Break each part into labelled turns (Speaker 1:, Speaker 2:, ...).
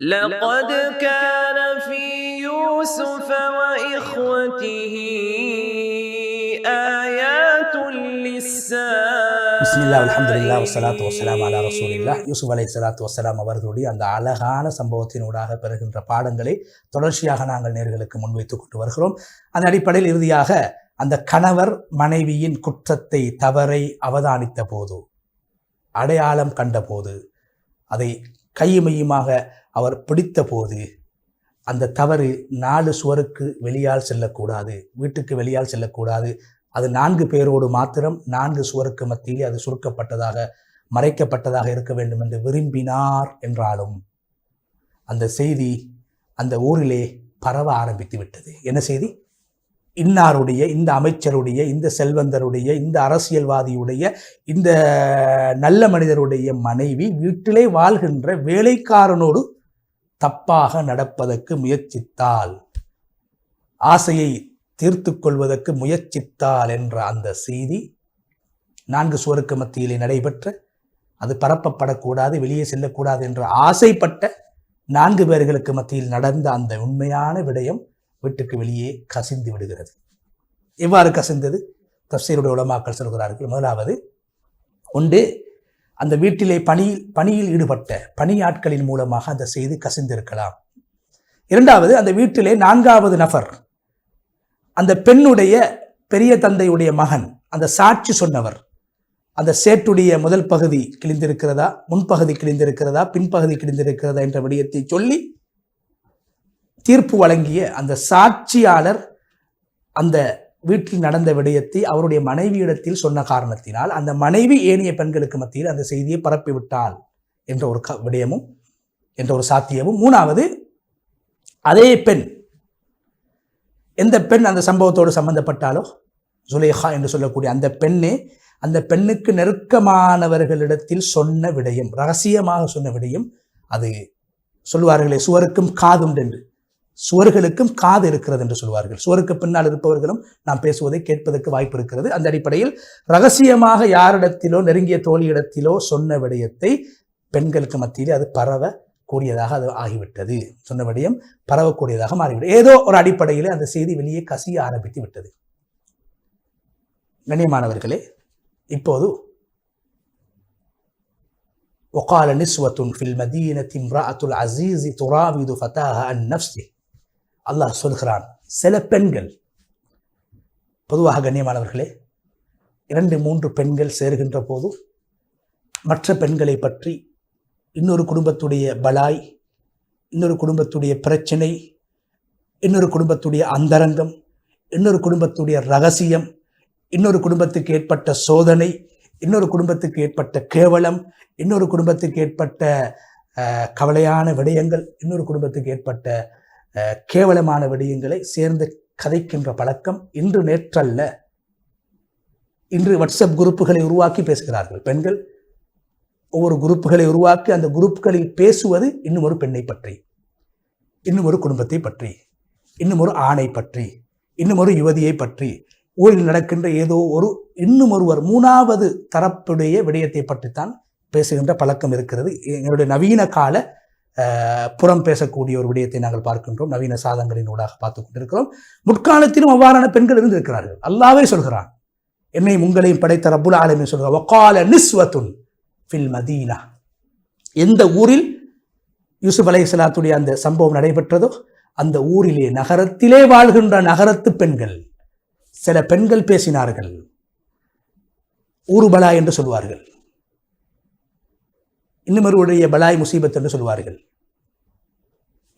Speaker 1: لقد كان في يوسف وإخوته آيات للسائلين
Speaker 2: பிஸ்மில்லா அல்ஹம்துலில்லாஹ் வஸ்ஸலாத்து வஸ்ஸலாம் அலா ரசூலில்லாஹ் யூசுப் அலை சலாத்து வஸ்ஸலாம் அவர்களுடைய அந்த அழகான சம்பவத்தினூடாக பெறுகின்ற பாடங்களை தொடர்ச்சியாக நாங்கள் நேர்களுக்கு முன்வைத்துக் கொண்டு வருகிறோம் அந்த அடிப்படையில் இறுதியாக அந்த கணவர் மனைவியின் குற்றத்தை தவறை அவதானித்த போது அடையாளம் கண்டபோது அதை கையுமையுமாக அவர் பிடித்த போது அந்த தவறு நாலு சுவருக்கு வெளியால் செல்லக்கூடாது வீட்டுக்கு வெளியால் செல்லக்கூடாது. அது நான்கு பேரோடு மாத்திரம் நான்கு சுவருக்கு மத்தியில் அது சுருக்கப்பட்டதாக மறைக்கப்பட்டதாக இருக்க வேண்டும் என்று விரும்பினார் என்றாலும் அந்த செய்தி அந்த ஊரிலே பரவ ஆரம்பித்து விட்டது. என்ன செய்தி? இன்னாருடைய இந்த அமைச்சருடைய இந்த செல்வந்தருடைய இந்த அரசியல்வாதியுடைய இந்த நல்ல மனிதருடைய மனைவி வீட்டிலே வாழ்கின்ற வேலைக்காரனோடு தப்பாக நடப்பதற்கு முயற்சித்தால் ஆசையை தீர்த்து கொள்வதற்கு முயற்சித்தால் என்ற அந்த செய்தி நான்கு சுவருக்கு மத்தியிலே நடைபெற்ற அது பரப்பப்படக்கூடாது வெளியே செல்லக்கூடாது என்ற ஆசைப்பட்ட நான்கு பேர்களுக்கு மத்தியில் நடந்த அந்த உண்மையான விடயம் வீட்டுக்கு வெளியே கசிந்து விடுகிறது. எவ்வாறு கசிந்தது? தப்சீருடைய உலமாக்கள் சொல்கிறார்கள். முதலாவது ஒன்று அந்த வீட்டிலே பணியில் பணியில் ஈடுபட்ட பணியாட்களின் மூலமாக அந்த செய்தி கசிந்திருக்கலாம். இரண்டாவது அந்த வீட்டிலே நான்காவது நபர் அந்த பெண்ணுடைய பெரிய தந்தையுடைய மகன் அந்த சாட்சி சொன்னவர் அந்த சேட்டுடைய முதல் பகுதி கிழிந்திருக்கிறதா முன்பகுதி கிழிந்திருக்கிறதா பின்பகுதி கிழிந்திருக்கிறதா என்ற விடயத்தை சொல்லி தீர்ப்பு வழங்கிய அந்த சாட்சியாளர் அந்த வீட்டில் நடந்த விடயத்தை அவருடைய மனைவியிடத்தில் சொன்ன காரணத்தினால் அந்த மனைவி ஏனைய பெண்களுக்கு மத்தியில் அந்த செய்தியை பரப்பிவிட்டாள் என்ற ஒரு க விடயமும் என்ற ஒரு சாத்தியமும். மூணாவது அதே பெண் எந்த பெண் அந்த சம்பவத்தோடு சம்பந்தப்பட்டாலோ? சுலேஹா என்று சொல்லக்கூடிய அந்த பெண்ணே அந்த பெண்ணுக்கு நெருக்கமானவர்களிடத்தில் சொன்ன விடயம் ரகசியமாக சொன்ன விடயம் அது சொல்லுவார்களே சுவருக்கும் காதுண்டு என்று சுவர்களுக்கும் காது இருக்கிறது என்று சொல்வார்கள் சுவருக்கு பின்னால் இருப்பவர்களும் நாம் பேசுவதை கேட்பதற்கு வாய்ப்பு இருக்கிறது அந்த அடிப்படையில் ரகசியமாக யாரிடத்திலோ நெருங்கிய தோழியிடத்திலோ சொன்ன விடயத்தை பெண்களுக்கு மத்தியிலே அது பரவ கூடியதாக அது ஆகிவிட்டது சொன்ன விடயம் பரவக்கூடியதாக மாறிவிட்டது ஏதோ ஒரு அடிப்படையிலே அந்த செய்தி வெளியே கசிய ஆரம்பித்து விட்டது கண்ணியமானவர்களே இப்போது وقال نسوة في المدينة امرأة العزيز تراود فتاها عن نفسه அல்லாஹ் சொல்கிறான் சில பெண்கள் பொதுவாக கண்ணியமானவர்களே இரண்டு மூன்று பெண்கள் சேர்கின்ற போது மற்ற பெண்களை பற்றி இன்னொரு குடும்பத்துடைய பலாய் இன்னொரு குடும்பத்துடைய பிரச்சனை இன்னொரு குடும்பத்துடைய அந்தரங்கம் இன்னொரு குடும்பத்துடைய ரகசியம் இன்னொரு குடும்பத்துக்கு ஏற்பட்ட சோதனை இன்னொரு குடும்பத்துக்கு ஏற்பட்ட கேவலம் இன்னொரு குடும்பத்துக்கு ஏற்பட்ட கவலையான விடயங்கள் இன்னொரு குடும்பத்துக்கு ஏற்பட்ட கேவலமான விடயங்களை சேர்ந்து கதைக்கின்ற பழக்கம் இன்று நேற்றல்ல. இன்று வாட்ஸ்அப் குரூப்புகளை உருவாக்கி பேசுகிறார்கள் பெண்கள். ஒவ்வொரு குரூப்புகளை உருவாக்கி அந்த குரூப்புகளில் பேசுவது இன்னும் ஒரு பெண்ணை பற்றி. இன்னும் ஒரு குடும்பத்தை பற்றி. இன்னும் ஒரு ஆணை பற்றி. இன்னும் ஒரு யுவதியை பற்றி. ஊரில் நடக்கின்ற ஏதோ ஒரு இன்னும் ஒருவர் மூணாவது தரப்புடைய விடயத்தை பற்றித்தான் பேசுகின்ற பழக்கம் இருக்கிறது. எங்களுடைய நவீன கால புறம் பேசக்கூடிய ஒரு விடயத்தை நாங்கள் பார்க்கின்றோம். நவீன சாதங்களின் ஊடாக பார்த்து கொண்டிருக்கிறோம். முற்காலத்திலும் அவ்வாறான பெண்கள் இருந்திருக்கிறார்கள். அல்லாவே சொல்கிறான். என்னையும் உங்களையும் படைத்த ரபுல் ஆலமே சொல்கிறார் வக்கால நிஸ்வத்துன் ஃபில் மதீனா. எந்த ஊரில் யூசுப் அலைஹிஸ்ஸலாத்துடைய அந்த சம்பவம் நடைபெற்றதோ அந்த ஊரிலே நகரத்திலே வாழ்கின்ற நகரத்து பெண்கள் சில பெண்கள் பேசினார்கள். ஊருபலா என்று சொல்வார்கள். இன்னுமொருவருடைய பலாய் முசீபத் என்று சொல்வார்கள்.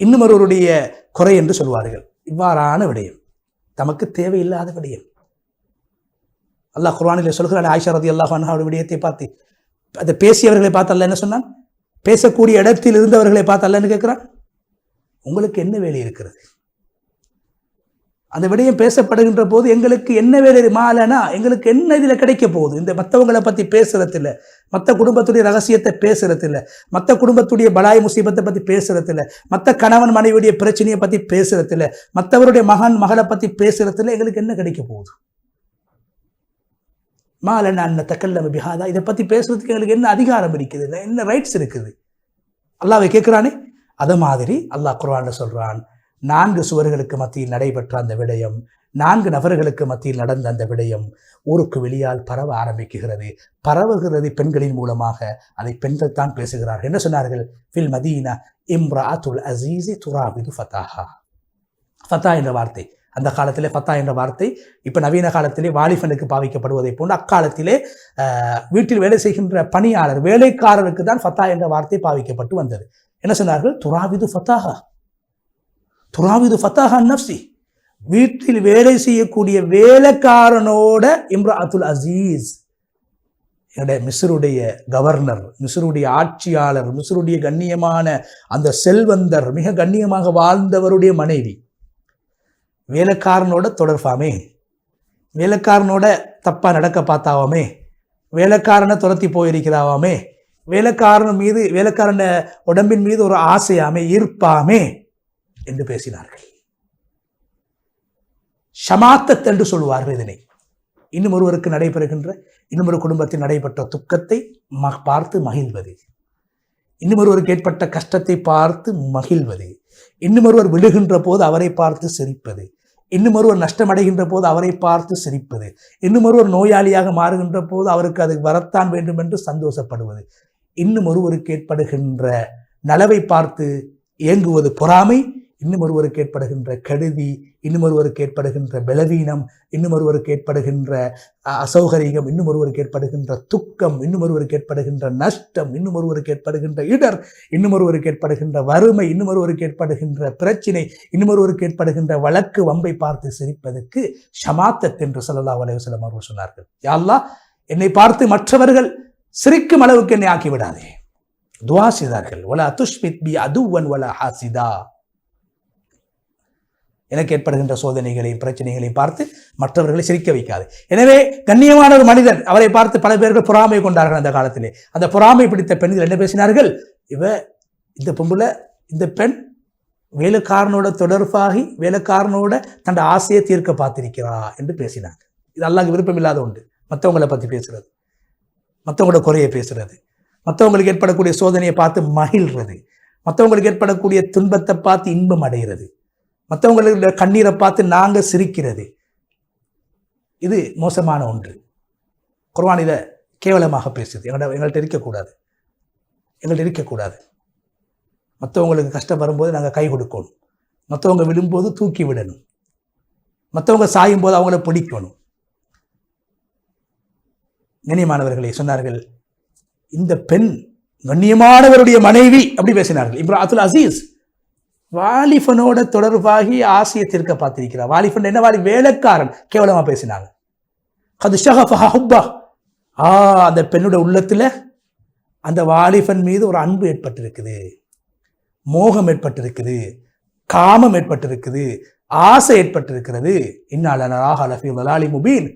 Speaker 2: இன்னுமொருவருடைய குறை என்று சொல்வார்கள். இவ்வாறான விடயம். தமக்கு தேவையில்லாத விடயம். அல்லாஹ் குர்ஆனிலே சொல்கிறான் ஆயிஷா ரதி அல்லாஹ் அன்ஹாவுடைய விடயத்தை பார்த்து அதை பேசியவர்களை பார்த்து அல்ல என்ன சொன்னான்? பேசக்கூடிய இடத்தில் இருந்தவர்களை பார்த்து அல்லன்னு கேட்குறான்? உங்களுக்கு என்ன வேலை இருக்கிறது? அந்த விடயம் பேசப்படுகின்ற போது எங்களுக்கு என்ன வேலை மாலனா எங்களுக்கு என்ன இதில் கிடைக்க போகுது? இந்த மற்றவங்களை பற்றி பேசுகிறதில்ல மற்ற குடும்பத்துடைய ரகசியத்தை பேசுகிறதில்ல மற்ற குடும்பத்துடைய பலாய் முசீபத்தை பற்றி பேசுகிறதில்ல மற்ற கணவன் மனைவியுடைய பிரச்சனையை பற்றி பேசுறதில்ல. மற்றவருடைய மகன் மகளை பற்றி பேசுறதில்ல. எங்களுக்கு என்ன கிடைக்க போகுது? மாலன் அண்ண தக்கல்லம் பிஹாதா. இதை பற்றி பேசுறதுக்கு எங்களுக்கு என்ன அதிகாரம் இருக்குது? என்ன ரைட்ஸ் இருக்குது? அல்லாவை கேட்குறானே? அது மாதிரி அல்லாஹ் குர்ஆன்ல சொல்கிறான் நான்கு சுவர்களுக்கு மத்தியில் நடைபெற்ற அந்த விடயம் நான்கு நபர்களுக்கு மத்தியில் நடந்த அந்த விடயம் ஊருக்கு வெளியால் பரவ ஆரம்பிக்குகிறது பரவுகிறது பெண்களின் மூலமாக. அதை பெண்கள் தான் பேசுகிறார்கள். என்ன சொன்னார்கள்? ஃபில் மதீனா இம்ராத்துல் அசீசி துராபிது ஃபதாஹா. ஃபத்தா என்ற வார்த்தை. அந்த காலத்திலே ஃபத்தா என்ற வார்த்தை. இப்போ நவீன காலத்திலே வாலிபனுக்கு பாவிக்கப்படுவதை போன்று அக்காலத்திலே வீட்டில் வேலை செய்கின்ற பணியாளர் வேலைக்காரருக்கு தான் ஃபத்தா என்ற வார்த்தை பாவிக்கப்பட்டு வந்தது. என்ன சொன்னார்கள்? துராவிது ஃபத்தாஹா துராவிது ஃபத்தாஹா நப்சி வீட்டில் வேலை செய்யக்கூடிய வேலைக்காரனோட இம்ரா அத்துல் அசீஸ். என்னுடைய மிஸ்ருடைய கவர்னர் மிஸ்ருடைய ஆட்சியாளர் மிஸ்ருடைய கண்ணியமான அந்த செல்வந்தர் மிக கண்ணியமாக வாழ்ந்தவருடைய மனைவி. வேலைக்காரனோட தொடர்பாமே. வேலைக்காரனோட தப்பாக நடக்க பார்த்தாவாமே. வேலைக்காரனை துரத்தி போயிருக்கிறாவாமே. வேலைக்காரன் மீது வேலைக்காரன உடம்பின் மீது ஒரு ஆசையாமே ஈர்ப்பாமே. என்று பேசினார்கள். ஷமாத்தத் என்று சொல்லுவார்கள் இதனை இன்னும் ஒருவருக்கு நடைபெறுகின்ற இன்னும் ஒரு குடும்பத்தில் நடைபெற்ற துக்கத்தை ம பார்த்து மகிழ்வது. இன்னும் ஒருவருக்கு ஏற்பட்ட கஷ்டத்தை பார்த்து மகிழ்வது. இன்னும் ஒருவர் விழுகின்ற போது அவரை பார்த்து சிரிப்பது. இன்னும் ஒருவர் நஷ்டமடைகின்ற போது அவரை பார்த்து சிரிப்பது. இன்னும் ஒருவர் நோயாளியாக மாறுகின்ற போது அவருக்கு அது வரத்தான் வேண்டும் என்று சந்தோஷப்படுவது. இன்னும் ஒருவருக்கு ஏற்படுகின்ற நலவை பார்த்து ஏங்குவது பொறாமை இன்னும் ஒருவருக்கு ஏற்படுகின்ற கெடுதி இன்னும் ஒருவருக்கு ஏற்படுகின்ற பலவீனம் இன்னும் ஒருவருக்கு ஏற்படுகின்ற அசௌகரியம் இன்னும் ஒருவருக்கு ஏற்படுகின்ற துக்கம் இன்னும் ஒருவருக்கு ஏற்படுகின்ற நஷ்டம் இன்னும் ஒருவருக்கு ஏற்படுகின்ற இடர் இன்னும் ஒருவருக்கு ஏற்படுகின்ற வறுமை இன்னும் ஒருவருக்கு ஏற்படுகின்ற பிரச்சினை இன்னும் ஒருவருக்கு ஏற்படுகின்ற வழக்கு வம்பை பார்த்து சிரிப்பதற்கு ஷமாத்தத் என்று சொல்லலா வலைவசலம் அவர்கள் சொன்னார்கள். யாழ்லா என்னை பார்த்து மற்றவர்கள் சிரிக்கும் அளவுக்கு என்னை ஆக்கி விடாதே துவா செய்தார்கள். வலா பி அதுவன் ஒலா ஹாசிதா. எனக்கு ஏற்படுகின்ற சோதனைகளையும் பிரச்சனைகளையும் பார்த்து மற்றவர்களை சிரிக்க வைக்காது. எனவே கண்ணியமான ஒரு மனிதன் அவரை பார்த்து பல பேர்கள் பொறாமை கொண்டார்கள் அந்த காலத்திலே. அந்த பொறாமை பிடித்த பெண்கள் என்ன பேசினார்கள்? இவ இந்த பொம்புல இந்த பெண் வேலைக்காரனோட தொடர்பாகி வேலைக்காரனோட தன் ஆசையை தீர்க்க பார்த்திருக்கிறா என்று பேசினாங்க. இது அல்லாங்க விருப்பம் இல்லாத உண்டு மற்றவங்களை பற்றி பேசுறது. மற்றவங்களோட குறையை பேசுறது. மற்றவங்களுக்கு ஏற்படக்கூடிய சோதனையை பார்த்து மகிழ்றது. மற்றவங்களுக்கு ஏற்படக்கூடிய துன்பத்தை பார்த்து இன்பம் அடைகிறது மற்றவங்களுடைய கண்ணீரை பார்த்து நாங்கள் சிரிக்கிறது. இது மோசமான ஒன்று. குர்ஆன் இதை கேவலமாக பேசுது. எங்கள்ட எங்கள்கிட்ட இருக்கக்கூடாது. எங்கள்கிட்ட இருக்கக்கூடாது. மற்றவங்களுக்கு கஷ்டம் வரும்போது நாங்கள் கை கொடுக்கணும். மற்றவங்க விழும்போது தூக்கி விடணும். மற்றவங்க சாயும் போது அவங்கள பிடிக்கணும். கண்ணியமானவர்களை சொன்னார்கள் இந்த பெண் கண்ணியமானவருடைய மனைவி அப்படி பேசினார்கள். இப்ரா அத்துல் அசீஸ். வாலிபனோட தொடர்பாகி ஆசையை தீர்க்க பார்த்திருக்கிறார். வாலிபன் என்ன? வாலி வேலைக்காரன். கேவலமா பேசினாங்க. அது ஹுப்பா. ஆ அந்த பெண்ணோட உள்ளத்துல அந்த வாலிபன் மீது ஒரு அன்பு ஏற்பட்டிருக்குது. மோகம் ஏற்பட்டிருக்குது. காமம் ஏற்பட்டிருக்குது. ஆசை ஏற்பட்டிருக்கிறது. இன்னாலனராக அலஃபி முபீன்.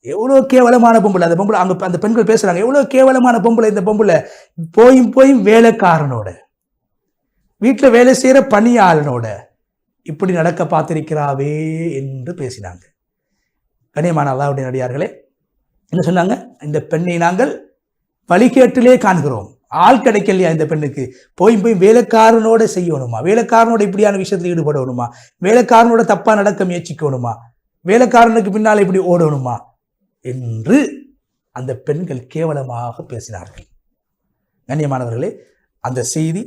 Speaker 2: எவ்வளோ கேவலமான பொம்பளை. அந்த பொம்பளை அங்கே அந்த பெண்கள் பேசுகிறாங்க எவ்வளோ கேவலமான பொம்பளை இந்த பொம்பளை. போயும் போயும் வேலைக்காரனோட. வீட்டில் வேலை செய்கிற பணியாளனோட இப்படி நடக்க பார்த்திருக்கிறாவே என்று பேசினாங்க. கனியமான அல்லாவுடைய நடிகார்களே என்ன சொன்னாங்க? இந்த பெண்ணை நாங்கள் வழிகேட்டிலே காண்கிறோம். ஆள் கிடைக்கலையா இந்த பெண்ணுக்கு? போய் போய் வேலைக்காரனோட செய்யணுமா? வேலைக்காரனோட இப்படியான விஷயத்தில் ஈடுபடணுமா? வேலைக்காரனோட தப்பாக நடக்க முயற்சிக்கணுமா? வேலைக்காரனுக்கு பின்னால் இப்படி ஓடணுமா? என்று அந்த பெண்கள் கேவலமாக பேசினார்கள். கண்ணியமானவர்களே அந்த செய்தி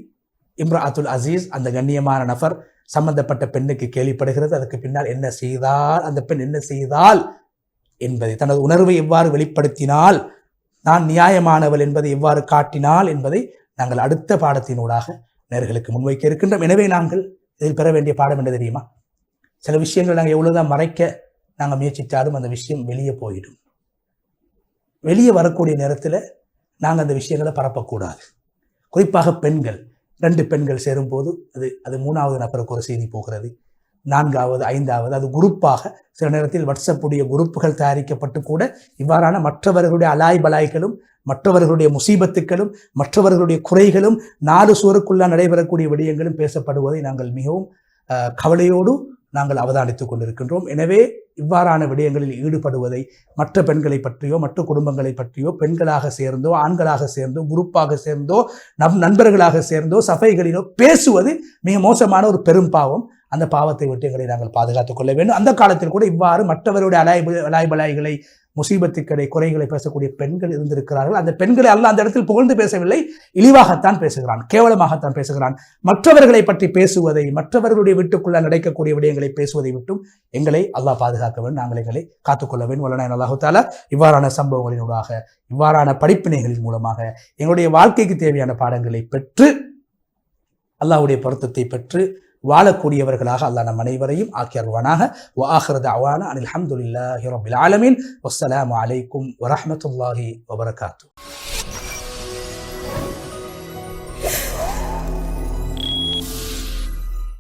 Speaker 2: இம்ரா அத்துல் அசீஸ் அந்த கண்ணியமான நபர் சம்பந்தப்பட்ட பெண்ணுக்கு கேள்விப்படுகிறது அதற்கு பின்னால் என்ன செய்தால் அந்த பெண் என்ன செய்தால் என்பதை தனது உணர்வை எவ்வாறு வெளிப்படுத்தினால் நான் நியாயமானவள் என்பதை எவ்வாறு காட்டினாள் என்பதை நாங்கள் அடுத்த பாடத்தினூடாக நேர்களுக்கு முன்வைக்க இருக்கின்றோம். எனவே நாங்கள் இதில் பெற வேண்டிய பாடம் என்ன தெரியுமா? சில விஷயங்கள் நாங்கள் எவ்வளோதான் மறைக்க நாங்கள் முயற்சித்தாலும் அந்த விஷயம் வெளியே போயிடும். வெளியே வரக்கூடிய நேரத்தில் நாங்கள் அந்த விஷயங்களை பரப்பக்கூடாது. குறிப்பாக பெண்கள். ரெண்டு பெண்கள் சேரும்போது அது அது மூணாவது நபருக்கு ஒரு செய்தி போகிறது. நான்காவது ஐந்தாவது அது குரூப்பாக சில நேரத்தில் வாட்ஸ்அப்புடைய குரூப்புகள் தயாரிக்கப்பட்டு கூட இவ்வாறான மற்றவர்களுடைய அலாய் பலாய்களும் மற்றவர்களுடைய முசீபத்துக்களும் மற்றவர்களுடைய குறைகளும் நாலு சுவருக்குள்ளே நடைபெறக்கூடிய விடயங்களும் பேசப்படுவதை நாங்கள் மிகவும் கவலையோடு நாங்கள் அவதானித்துக் கொண்டிருக்கின்றோம். எனவே இவ்வாறான விடயங்களில் ஈடுபடுவதை மற்ற பெண்களை பற்றியோ மற்ற குடும்பங்களை பற்றியோ பெண்களாக சேர்ந்தோ ஆண்களாக சேர்ந்தோ குரூப்பாக சேர்ந்தோ நம் நண்பர்களாக சேர்ந்தோ சபைகளிலோ பேசுவது மிக மோசமான ஒரு பெரும் பாவம். அந்த பாவத்தை விட்டு எங்களை நாங்கள் பாதுகாத்துக் கொள்ள வேண்டும். அந்த காலத்தில் கூட இவ்வாறு மற்றவருடைய அலாய்பு அலாய்பலாய்களை முசீபத்துக்களை குறைகளை பேசக்கூடிய பெண்கள் இருந்திருக்கிறார்கள். அந்த பெண்களை அல்ல அந்த இடத்தில் புகழ்ந்து பேசவில்லை. இழிவாகத்தான் பேசுகிறான். கேவலமாகத்தான் பேசுகிறான். மற்றவர்களை பற்றி பேசுவதை மற்றவர்களுடைய வீட்டுக்குள்ள நடக்கக்கூடிய விடயங்களை பேசுவதை விட்டும் எங்களை அல்லாஹ் பாதுகாக்க வேண்டும். நாங்கள் எங்களை காத்துக்கொள்ள வேண்டும். வல்லநாயன் அல்லாஹால இவ்வாறான சம்பவங்களினூடாக இவ்வாறான படிப்பினைகளின் மூலமாக எங்களுடைய வாழ்க்கைக்கு தேவையான பாடங்களை பெற்று அல்லாஹுடைய பொருத்தத்தை பெற்று வாழக்கூடியவர்களாக அல்லாஹ் நம் அனைவரையும் ஆக்கியருவானாக வாஹரது அவான அனில் அஹமதுல்லாஹி ரபில் ஆலமீன் வஸ்ஸலாமு அலைக்கும் வரஹ்மத்துல்லாஹி வபரகாத்து